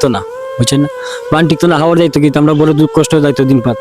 টিকতো না, বুঝছেন বান টিকতো না হাওয়ার যাইতো কিন্তু আমরা বড় দুঃখ কষ্ট যাইতো দিন পাত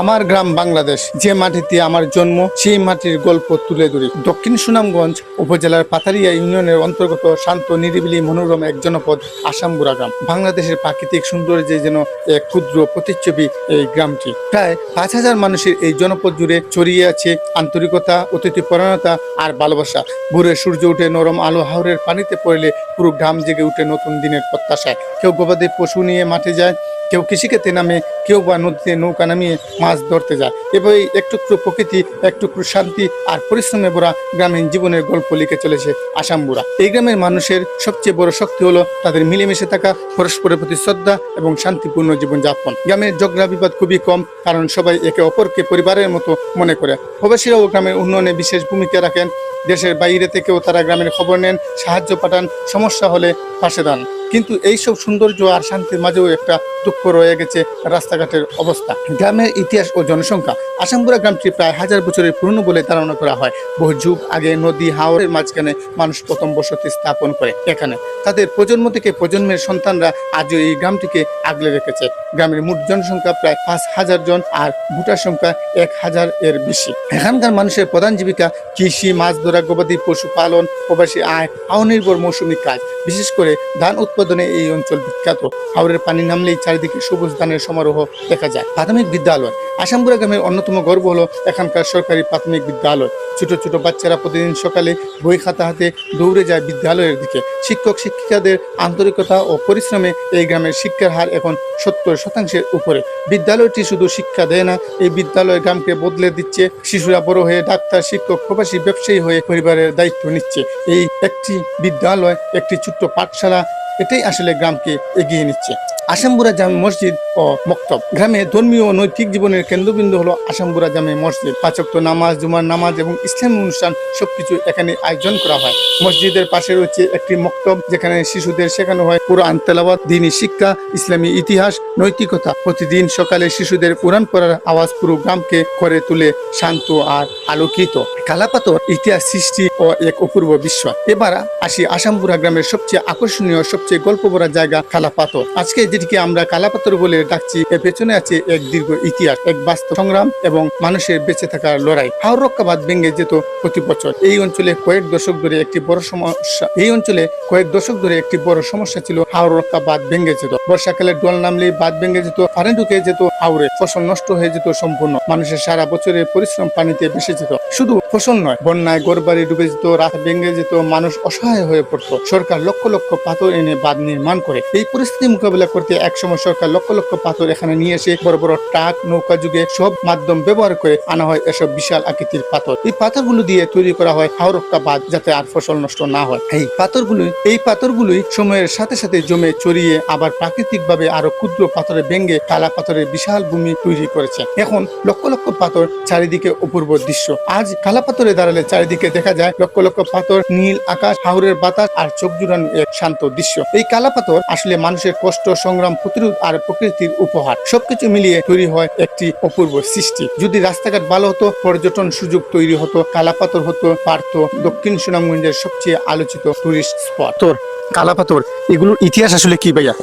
আমার গ্রাম বাংলাদেশ, যে মাটিতে আমার জন্ম, সেই মাটির গল্প তুলে ধরি। দক্ষিণ সুনামগঞ্জ উপজেলার পাতারিয়া ইউনিয়নের অন্তর্গত শান্ত, নিরিবিলি, মনোরম এক জনপদ আসামবুড়া গ্রাম। বাংলাদেশের প্রাকৃতিক সৌন্দর্যে যেন এক ক্ষুদ্র প্রতিচ্ছবি এই গ্রামটি। প্রায় পাঁচ হাজার মানুষের এই জনপদ জুড়ে ছড়িয়ে আছে আন্তরিকতা, অতিথি পরায়ণতা আর ভালোবাসা। ভোরে সূর্য উঠে নরম আলো হাওরের পানিতে পড়লে পুরো গ্রাম জেগে উঠে নতুন দিনের প্রত্যাশায়। কেউ গবাদি পশু নিয়ে মাঠে যায় কেউ কৃষিক্ষেত্রে নামে, কেউ বা নদীতে নৌকা নামিয়ে মাছ ধরতে যায়। এভাবে একটুকরো প্রকৃতি একটুকরো শান্তি আর পরিশ্রমে ভরা গ্রামীণ জীবনের গল্প লিখে চলেছে আসাম আসামবুড়া এই গ্রামের মানুষের সবচেয়ে বড় শক্তি হলো তাদের মিলেমিশে থাকা, পরস্পরের প্রতি শ্রদ্ধা এবং শান্তিপূর্ণ জীবনযাপন। গ্রামের ঝগড়া বিবাদ খুবই কম, কারণ সবাই একে অপরকে পরিবারের মতো মনে করে। প্রবাসীরাও গ্রামের উন্নয়নে বিশেষ ভূমিকা রাখেন। দেশের বাইরে থেকেও তারা গ্রামের খবর নেন, সাহায্য পাঠান, সমস্যা হলে পাশে দান। কিন্তু এইসব সৌন্দর্য আর শান্তির মাঝেও একটা দুঃখ রয়ে গেছে রাস্তাঘাটের অবস্থা। গ্রামের ইতিহাস ও জনসংখ্যা আসামপুরা গ্রামটি প্রায় হাজার বছরের পুরনো বলে ধারণা করা হয়। বহু যুগ আগে নদী, হাওরের মাঝখানে মানুষ প্রথম বসতি স্থাপন করে এখানে। তাদের প্রজন্ম থেকে প্রজন্মের সন্তানরা আজও এই গ্রামটিকে আগলে রেখেছে। গ্রামের মোট জনসংখ্যা প্রায় পাঁচ হাজার জন আর ভোটার সংখ্যা এক হাজার এর বেশি। এখানকার মানুষের প্রধান জীবিকা কৃষি, মাছ ধরা, গবাদি পশু পালন, প্রবাসী আয়, আহনির্ভর মৌসুমী কাজ। বিশেষ করে ধান উৎপাদনে এই অঞ্চল বিখ্যাত। হাওরের পানি নামলেই চারিদিকে সবুজ ধানের সমারোহ দেখা যায়। প্রাথমিক বিদ্যালয়, আসামপুরা গ্রামের অন্যতম গর্ব হলো এখানকার সরকারি প্রাথমিক বিদ্যালয়। ছোট ছোট বাচ্চারা প্রতিদিন সকালে বই খাতা হাতে দৌড়ে যায় বিদ্যালয়ের দিকে। শিক্ষক, শিক্ষিকাদের আন্তরিকতা ও পরিশ্রমে এই গ্রামের শিক্ষার হার এখন সত্তর শতাংশের উপরে। বিদ্যালয়টি শুধু শিক্ষা দেয় না, এই বিদ্যালয় গ্রামকে বদলে দিচ্ছে। শিশুরা বড় হয়ে ডাক্তার, শিক্ষক, প্রবাসী, ব্যবসায়ী হয়ে পরিবারের দায়িত্ব নিচ্ছে। এই একটি বিদ্যালয়, একটি ছোট্ট পাঠশালা এটাই আসলে গ্রামকে এগিয়ে নিচ্ছে। আসামপুরা জামে মসজিদ ও মক্তব। গ্রামে ধর্মীয় ও নৈতিক জীবনের কেন্দ্রবিন্দু হলো আসামপুরা জামে মসজিদ। পাচক্ত নামাজ, জুমার নামাজ এবং ইসলামী অনুষ্ঠান সবকিছু এখানে আয়োজন করা হয়। মসজিদের পাশে রয়েছে একটি মক্তব, যেখানে শিশুদের শেখানো হয় কোরআন তেলাবাদ দিনী শিক্ষা, ইসলামী ইতিহাস, নৈতিকতা। প্রতিদিন সকালে শিশুদের কোরআন পড়ার আওয়াজ পুরো গ্রামকে করে তুলে শান্ত আর আলোকিত। কালাপাতর ইতিহাস সৃষ্টি ও এক অপূর্ব বিশ্ব এবার আসি আসামপুরা গ্রামের সবচেয়ে আকর্ষণীয়, সবচেয়ে গল্প ভরা জায়গা কালাপাতর আজকে যেটিকে আমরা কালাপাতর বলে ডাকছি, এর পেছনে আছে এক দীর্ঘ ইতিহাস, এক বাস্তব সংগ্রাম এবং মানুষের বেঁচে থাকার লড়াই। হাওর রক্ষাবাদ ভেঙে যেত প্রতি বছর। এই অঞ্চলে কয়েক দশক ধরে একটি বড় সমস্যা এই অঞ্চলে কয়েক দশক ধরে একটি বড় সমস্যা ছিল হাওর রক্ষা ভেঙে যেত। বর্ষাকালে ডল নামলে বাদ ভেঙে যেত, পানি ঢুকে যেত হাওরে। ফসল নষ্ট হয়ে যেত সম্পূর্ণ। মানুষের সারা বছরের পরিশ্রম পানিতে ভেসে যেত। শুধু ফসল নয়, বন্যায় ঘরবাড়ি ডুবে যেত, রাত ভেঙে যেত, মানুষ অসহায় হয়ে পড়তো। সরকার লক্ষ লক্ষ পাথর এনে বাঁধ নির্মাণ করে। এই পরিস্থিতি মোকাবিলা করতে একসময় সরকার লক্ষ লক্ষ পাথর এখানে নিয়ে এসে বড় বড় ট্রাক, নৌকা যুগে সব মাধ্যম ব্যবহার করে আনা হয় এসব বিশাল আকৃতির পাথর। এই পাথরগুলো দিয়ে তৈরি করা হয় হাওরক্কা বাঁধ যাতে আর ফসল নষ্ট না হয়। এই পাথরগুলোই এই পাথরগুলোই সময়ের সাথে সাথে জমে চড়িয়ে আবার প্রাকৃতিকভাবে আরও ক্ষুদ্র পাথরে ভেঙে কালা পাথরের বিশাল ভূমি তৈরি করেছে। এখন লক্ষ লক্ষ পাথর চারিদিকে অপূর্ব দৃশ্য। আজ কালা পাথরে দাঁড়ালে চারিদিকে দেখা যায় লক্ষ লক্ষ পাথর, নীল আকাশ, হাওরের বাতাস আর চোখ জুড়ানো এক শান্ত দৃশ্য। এই কালা পাথর আসলে মানুষের কষ্ট সংগ্রাম প্রতিরোধ আর প্রকৃতির উপহার। সবকিছু মিলিয়ে তৈরি হয় একটি অপূর্ব সৃষ্টি। যদি রাস্তাঘাট ভালো হতো পর্যটন সুযোগ তৈরি হতো কালাপাথর হতো পারতো দক্ষিণ সুনামগঞ্জের সবচেয়ে আলোচিত টুরিস্ট স্পট তোর কালাপাথর এগুলোর ইতিহাস আসলে কি ভাইয়া?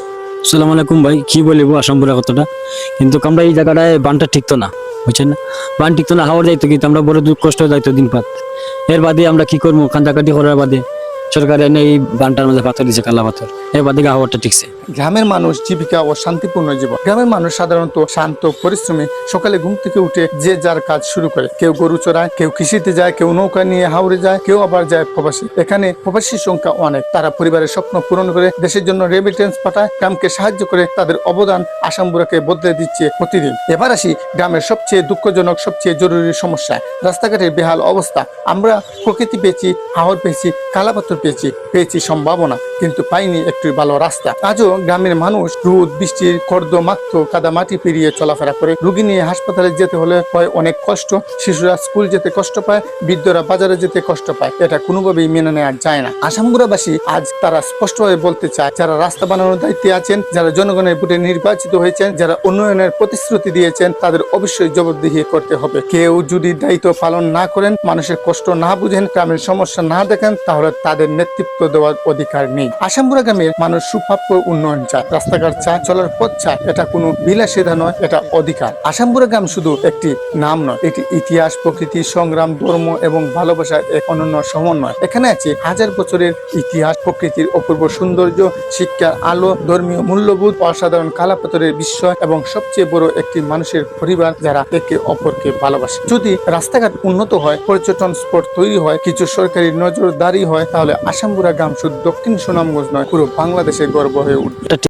সালাম আলাইকুম ভাই কি বলব আসামপুরা কথাটা। কিন্তু আমরা এই জায়গাটায় বানটা টিকতো না বুঝছেন না? বান টিকতো না হাওয়ার যাইতো কিন্তু আমরা বড় দুঃখ কষ্ট যাইতো দিন পাত। এর বাদে আমরা কি করব? কান্দাকাটি করার বাদে সরকার এনে এই বানটার মধ্যে পাথর দিছে কালা পাথর এর বাদে হাওয়ারটা টিকছে গ্রামের মানুষ জীবিকা ও শান্তিপূর্ণ জীবন। গ্রামের মানুষ সাধারণত শান্ত, পরিশ্রমী। সকালে ঘুম থেকে উঠে যে যার কাজ শুরু করে। কেউ গরু চড়ায়, কেউ কৃষিতে যায়, কেউ নৌকা নিয়ে হাওড়ে যায়, কেউ আবার যায় প্রবাসী। এখানে প্রবাসীর সংখ্যা অনেক। তারা পরিবারের স্বপ্ন পূরণ করে দেশের জন্য রেমিটেন্স পাঠায়, গ্রামকে সাহায্য করে তাদের অবদান আসামপুরাকে বদলে দিচ্ছে প্রতিদিন। এবার আসি গ্রামের সবচেয়ে দুঃখজনক, সবচেয়ে জরুরি সমস্যা। রাস্তাঘাটের বেহাল অবস্থা। আমরা প্রকৃতি পেয়েছি, হাওর পেয়েছি কালাপাত্র পেয়েছি পেয়েছি সম্ভাবনা। কিন্তু পাইনি একটু ভালো রাস্তা। আজও গ্রামের মানুষ রোদ, বৃষ্টির কর্দ মাত্র কাদা মাটি পেরিয়ে চলাফেরা করে। রুগী নিয়ে হাসপাতালে যেতে হলে হয় অনেক কষ্ট। শিশুরা স্কুল যেতে কষ্ট পায়, বৃদ্ধরা বাজারে যেতে কষ্ট পায়। এটা কোনোভাবেই মেনে নেওয়া যায় না। আসামগুড়াবাসী আজ তারা স্পষ্টভাবে বলতে চায়, যারা রাস্তা বানানোর দায়িত্বে আছেন, যারা জনগণের ভোটে নির্বাচিত হয়েছেন, যারা উন্নয়নের প্রতিশ্রুতি দিয়েছেন, তাদের অবশ্যই জবাবদিহি করতে হবে। কেউ যদি দায়িত্ব পালন না করেন, মানুষের কষ্ট না বুঝেন, গ্রামের সমস্যা না দেখেন, তাহলে তাদের নেতৃত্ব দেওয়ার অধিকার নেই। আসামপুরা গ্রামের মানুষ সুপ্রাপ্য উন্নয়ন চায়, রাস্তাঘাট চায়, চলার পথ চায়, এটা কোনো বিলাসিতা নয়, এটা অধিকার। আসামপুরা গ্রাম শুধু একটি নাম নয়, এটি ইতিহাস, প্রকৃতি, সংগ্রাম, ধর্ম এবং ভালোবাসার এক অনন্য সমন্বয়। এখানে আছে হাজার বছরের ইতিহাস, প্রকৃতির অপূর্ব সৌন্দর্য শিক্ষার আলো, ধর্মীয় মূল্যবোধ, অসাধারণ কালাপাতরের বিস্ময় এবং সবচেয়ে বড় একটি মানুষের পরিবার যারা একে অপরকে ভালোবাসে। যদি রাস্তাঘাট উন্নত হয়, পর্যটন স্পট তৈরি হয়, কিছু সরকারি নজরদারি হয়, তাহলে আসামপুরা গ্রাম শুধু দক্ষিণ সুনামগঞ্জ নয়, পুরো বাংলাদেশের গর্ব হয়ে উঠবে। এটা